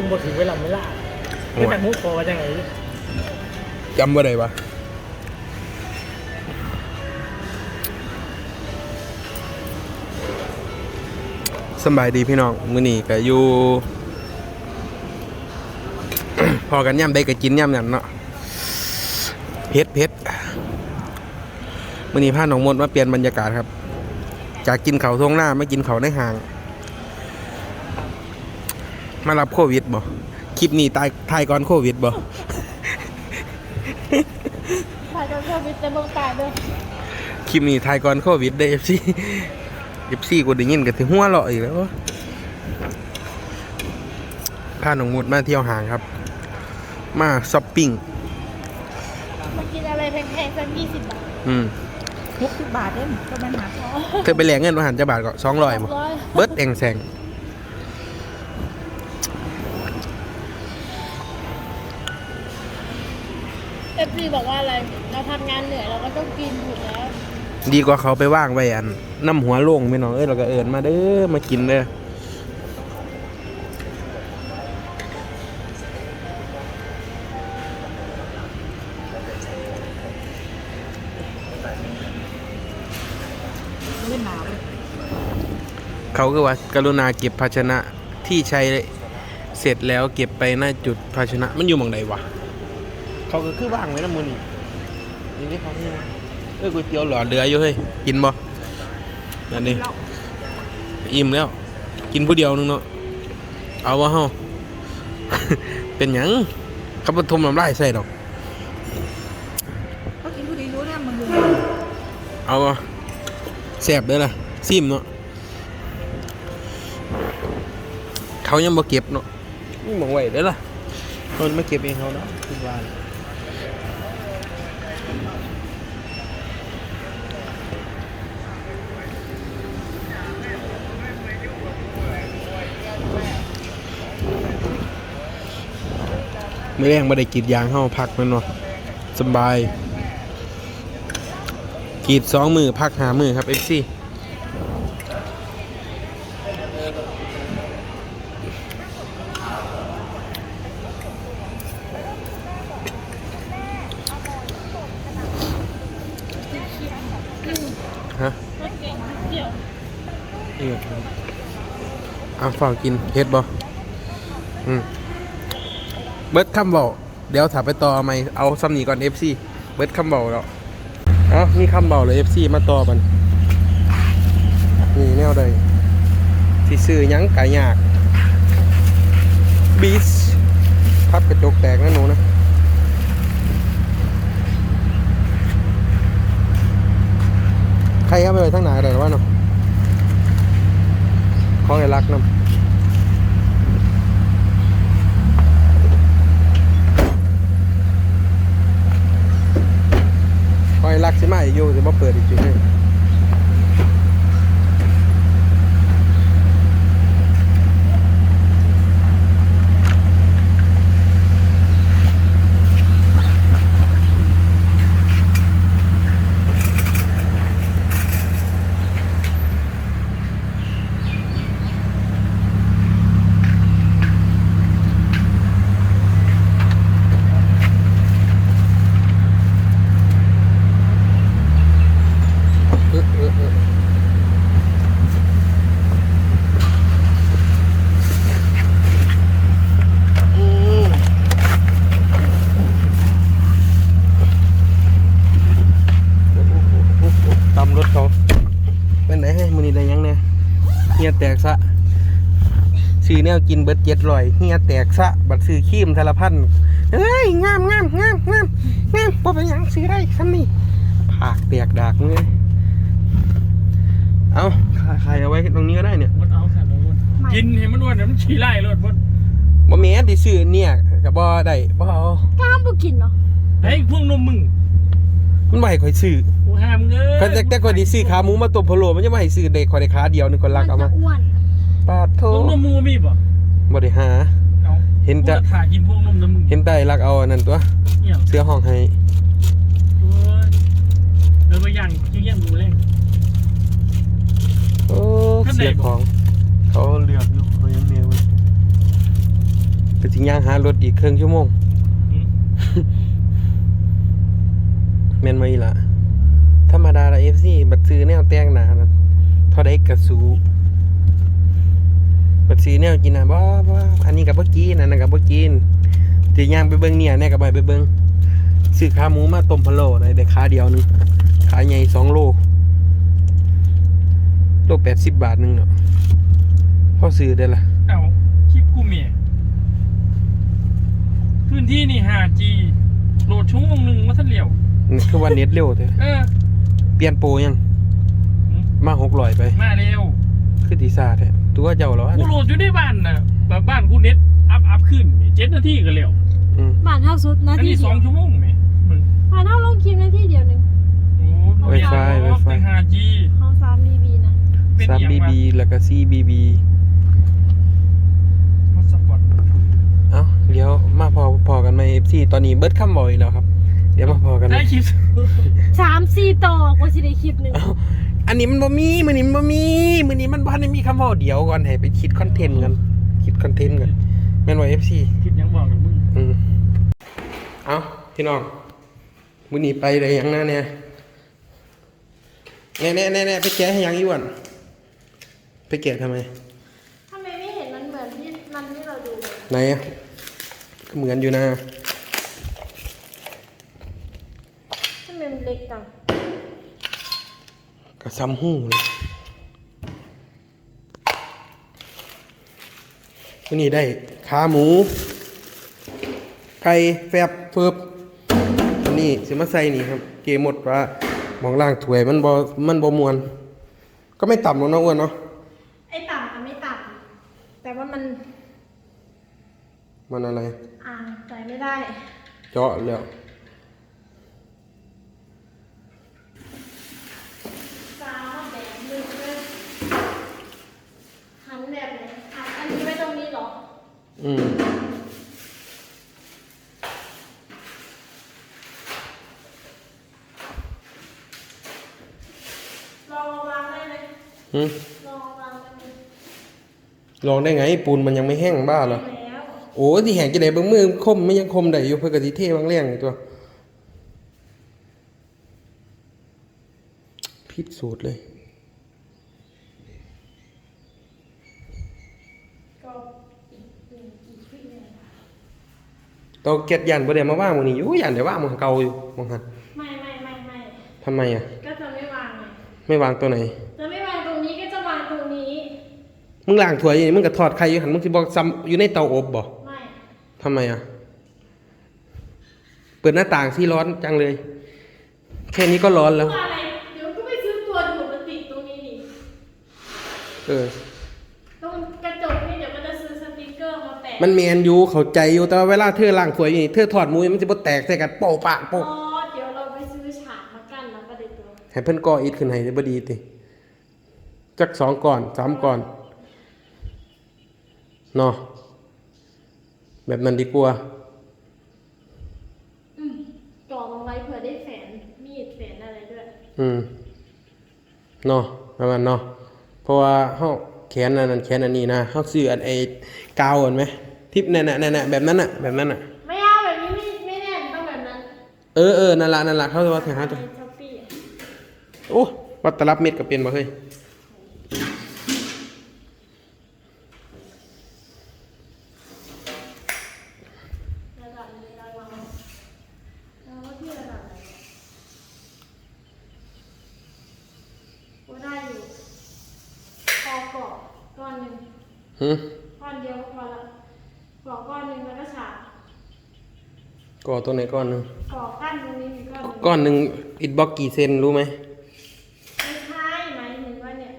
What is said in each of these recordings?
ลุงบถึงเวลาเวลาโอ้เป็นยแบบมุกคอว่าจังไงจำว่าไดวะสำบายดีพี่น้องมื้อนี้ก็อยู่ พอกันย่ำได้ก็กินย่ำนั่นเนาะเผ็ดเผ็ดมื้อนี้พาน้องมดมาเปลี่ยนบรรยากาศครับ จากกินเขาวทงหน้ามากินเขาวในห้าง มารับโควิดบ่คลิปนี้ตายทายก่อนโควิดบ่ถ่ายกับโควิดแต่เมืองตายเด้อคลิปนี้ทายก่อนโควิดได้ FC FC กูได้ยินกันถึงหัวเราะอีกแล้วพาหนองมุดมาเที่ยวห้างครับ มาช้อปปิ้งมากินอะไรแพงๆสักยี่สิบบาทอืมหกสิบบาทเองก็มันหาพอเธอไปแลกเงินมาหันจะบาทก็สองร้อยบ่ร้อยเบิดแองแสง เอฟซีบอกว่าอะไร เราทำงานเหนื่อยเราก็ต้องกินถูกแล้วดีกว่าเขาไปว่างไว้อันน้ำหัวโล่งพี่น้องเอ้ยเราก็เอินมาเด้อมากินเด้อเล่นหนาวเลยเขาก็ว่ากรุณาเก็บภาชนะที่ใช้เสร็จแล้วเก็บไปหน้าจุดภาชนะมันอยู่หมองใดวะ เขาก็คือว่างไว้นะมือนี่นี่นี่เขาเนี่ยเอ้ยก๋วยเตี๋ยวหลอดเรืออยู่เฮ้ยกินบ่นั่นนี่เราอิ่มแล้ว กินผู้เดียวนึงเนาะเอาวะเฮาเป็นหยังขับรถทมน้ำลายใส่ดอกเขากินผู้ดีรู้เนี่ยมันดูเอาวะแสบเด้อล่ะซิมเนาะเขายังบ่เก็บเนาะนี่มองไว้เด้อล่ะคนมาเก็บเองเขาเนาะคิดว่า ไม่แรงไม่ได้กรีดยางเฮาพักมันเนาะสบายกรีดสองมือพักหามือครับเอฟซีฮะเก่งเดี่ยวนี่เอาฝากกินเฮ็ดบ่อืม เบิร์ดคำบอกเดี๋ยวถ้าไปต่อไหมเอาซ้ำนีก่อน FC เบิร์ดคำบอกแล้วเอามีคำบอกเลย FC มาต่อมันนี่แนวใดที่ซื้อยังกายากบีชพับกระจกแตกนะหนูนะใครเข้าไปไว้ทั้งหนาเลยว่าเนาะของไอ้รักนำ ของไอ้รักสิมาอีกอยู่จะมาเปิดอีกทีหนึงเออเออเอออืมตำรถเขาเป็นไหนให้มือนี้ได้ยังเนี่ยเฮียแตกซะ ซื้อแนวกินเบิดเจ็ดลอยเฮียแตกซะบัตรซื้อครีมทะละพันเฮ้ยงามงามงามงามงามพอเป็นหยังซื้อได้ซ้ำนี่ผากแตกดากมึงเลยเอาขายเอาไว้ตรงนี้ก็ได้เนี่ยมดเอาค่ะน้องมดกินเห็นมันอ้วนเดี๋ยวมันฉี่ไล่รถมดบ่แม่นที่ซื้อเนี่ยกับบ่ได้บ่เอากล้ามบุกินเนาะไอ้พวกนมมึงมันบ่ให้ข่อยซื้อกูห้ามเงยก็แต่แต่ข่อยสิซื้อขาหมูมาต้มพะโล้มันจะบ่ให้ซื้อเด็กข่อยได้ขาเดียวหนึงคนรักเอาจะมาอ้วน ปาดโทพวกนมมึงมีป่ะบ่ได้หา เอาเห็นแต่กูขากินพวกนมนะมึงเห็นแต่รักเอาอันนั้นตัวเนี่ยเสื้อห้องให้โอ้ยเออไปย่างจิ้งย่างดูเลยโอ้ท่านใดเสียบอกของ เขาเลือกอยู่เขายังเมียมันสิย่างหารถอีกครึ่งชั่วโมงอืมแม่นมาอีหละธรรมดาละ FC บัดซื้อแนวแต่งหน้านั่นเท่าใดก็สู้ บัดซื้อแนวกินน่ะบ่บ่อันนี้ก็บ่กินอันนั้นก็บ่กินสิย่างไปเบิ่งเนี่ยแน่ก็บ่ให้ไปเบิ่งซื้อขาหมูมาต้มพะโล้ได้ได้ขาเดียวหนึงขาใหญ่2โลโล80บาทหนึงเนาะพอซื้อได้ล่ะเอ้าคลิปกูเมียพื้นที่นี่ 5G โหลดชั่วโมงหนึ่งมาทันเหลียวนี่คือว่าเน็ตเร็วแท้เออเปลี่ยนโปรยังอืมมา600ไป มาเร็ว คือดีซ่าแท้ ตัวเจ้าแล้วอันกูนี้โหลดอยู่ในบ้านนะแบบบ้านกูเน็ตอัพอัพขึ้นเจ็ดนาทีก็เร็วอืมบ้านเท่าสุดนาอันทีนี้สเดีอยงวชั่วโมงไหมมึงบ้านเท่าลงคลิปนาทีเดียวหนึ่งโอ้โห Wi-Fi เป็น Wi-Fi 5G ห้องสามบีบีนะเป็นซับอย่างบีว่าบีแล้วก็ซีบีบีฮอตสปอตเอ้าเดี๋ยวมาพอพอกันไหมเอฟซีตอนนี้เบิร์ดคำบอกอีกแล้วครับ เดี๋ยวมาพอกันไหมได้คลิปสามสี่ต่อกว่าสิได้คลิปหนึ่งเอ้า อันนี้มันบ่มีมือนี้มันบ่มีมือนี้มันบ่ทันได้มีคำบอกเดี๋ยวก่อนให้ไปคิดคอนเทนต์กันคิดคอนเทนต์กันแม่นว่าเอฟซีคลิปยังบอกกับมึงอืมเอ้าพี่น้องมือนี้ไปได้ยังนะเนี่ยแน่แน่แน่แน่ไปแกะให้ยังอีวันไปแกะทำไมทำไมไม่เห็นมันเหมือนที่มันที่เราดูเลยไหนอะก็เหมือนอยู่นะทำไมมันเล็กจัง ก็ซ้ำหูเลยวันนี้ได้ขาหมู ไก่แฟบเฟิบอันนี้สิมาใส่นี่ครับ เกหมดว่าหมองล่างถวยมันบอมันบอมวน ก็ไม่ต่ำหรอกเนาะอ้วนเนาะไอ้ต่ำกับไม่ต่ำแต่ว่ามัน มันอะไร อ่านใส่ไม่ได้ เจาะแล้ว สาวแบบนึงเลยหันแบบไหนหันอันนี้ไว้ตรงนี้เหรอ อืมลองวางได้ไหมหืมลองวางได้ไหมลองได้ไง ปูนมันยังไม่แห้งบ้าเหรอ แล้วโอ้ที่แห้งจะได้เบิ่งมือคมไม่ยังคมได้อยู่เพื่อกะทิเทบางแรงอยู่ตัวพิษสูตรเลย ก็อีกหนึ่งอีกครึ่งหนึ่ง ตอเก็ดยันบ่ได้มาว่างหมื้นี้อยู่ยันได้ว่างมันเก่าอยู่มองหันไม่ไม่ไม่ไม่ทำไมอะ ก็จะไม่วางไงไม่วางตัวไหน จะไม่วางตรงนี้ก็จะวางตรงนี้ มึงล้างถ้วยอยู่นี่มึงก็ทอดไข่อยู่หันมึงสิบอกซ้ำอยู่ในเตาอบบ่ไม่ทำไมอะ เปิดหน้าต่างที่ร้อนจังเลย แค่นี้ก็ร้อนแล้ว ตัวอะไร เดี๋ยวก็ไปซื้อตัวดูดมาติดตรงนี้ดิ เออ มาแปะมันแมนอยู่เข้าใจอยู่แต่ว่าเวลาเธอล้างถ้วยอยู่นี่เธอทอดหมูมันสิบ่แตกใส่กันโปะปะอ๋อโปะเดี๋ยวเราไปซื้อฉากมากั้นแล้วก็ได้ตัวให้เพิ่นก่ออิฐขึ้นให้ได้บ่ดีติจักสองก่อนสามก่อนเนาะแบบนั้นดีกว่า อืมก่อลงไว้เผื่อได้แฝนมีดแฝนอะไรด้วย อืมเนาะประมาณเนาะเพราะว่าเฮาแขนอันนั้นแขนอันนี้นะเฮาซื้ออันไอ้กาวอันไหมทิปนั่นน่ะนั่นน่ะแบบนั้นน่ะแบบนั้นน่ะไม่เอาแบบนี้ไม่ไม่แน่นต้องแบบนั้น เออเออนั่นล่ะนั่นล่ะเขาจะว่าถึงหาตัวในช้อปปี้โอ้วัดตลับเม็ดก็เป็นบ่เฮ้ย ระดับนี้ระดับเราเราว่าที่ระดับไหนก็ได้อยู่พอเกาะก้อนหนึ่ งหึก้อนเดียวก็พอละเกาะก้อนหนึ่งแล้วก็ฉาบก่อตัวไหนก้อนหนึงเกาะกั้นตรงนี้มีก้อนหนึ่งก้อนหนึงอิฐบล็อกกี่เซนรู้ไหมไม่ใช่หมายถึงว่าเนี่ย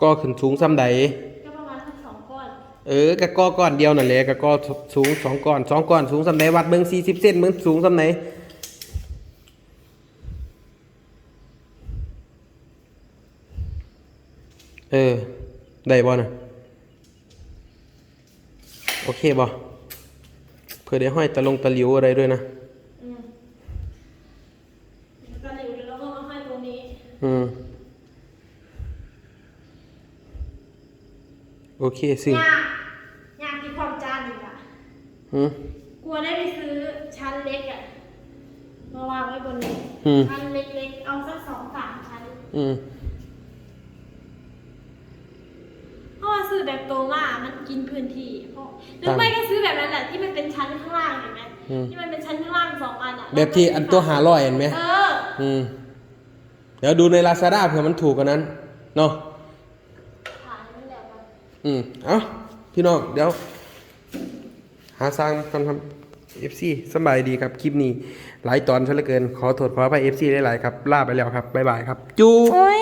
ก่อขึ้นสูงซ้ำใด ก็ประมาณสักสองก้อนเออกะก่อก้อนเดียวนั่นแหละกะก่อสูงสองก้อนสองก้อนสูงซ้ำใดวัดเบิ่ง40เซนเบิ่งสูงซ้ำไหนเออ ได้บ่น่ะโอเคบ่เพื่อได้ห้อยตะลงตะหลิวอะไรด้วยนะอืมตะหลิวเดี๋ยวเราก็มาให้ตรงนี้ อืมโอเคสิยากยากที่ความจานอยู่ไหมอืมกลัวได้ไปซื้อชั้นเล็กอะมาวางไว้บนนี้อืมชั้นเล็กๆเอาสักสองสามชั้น อืม เพราะว่าซื้อแบบ โตมากมันกินพื้นที่เพราะหรือไม่ก็ซื้อแบบนั้นแหละที่มันเป็นชั้นข้างล่างเห็นไหมอืม ที่มันเป็นชั้นข้างล่างสองอันอะแบบที่อันตัวหาร้อยเห็นไหม เออ อืม เดี๋ยวดูในลาซาด้าเผื่อมันถูกกว่านั้น เนาะ ขายนั่นแหละมันอืม เอาพี่น้อง เดี๋ยว หาสร้างกันทำ FC สำบายดีครับ คลิปนี้ หลายตอนซะเหลือเกิน ขอโทษขออภัย FC หลาย ๆ ครับ ลาไปแล้วครับ บ๊ายบายครับ จู โอ้ย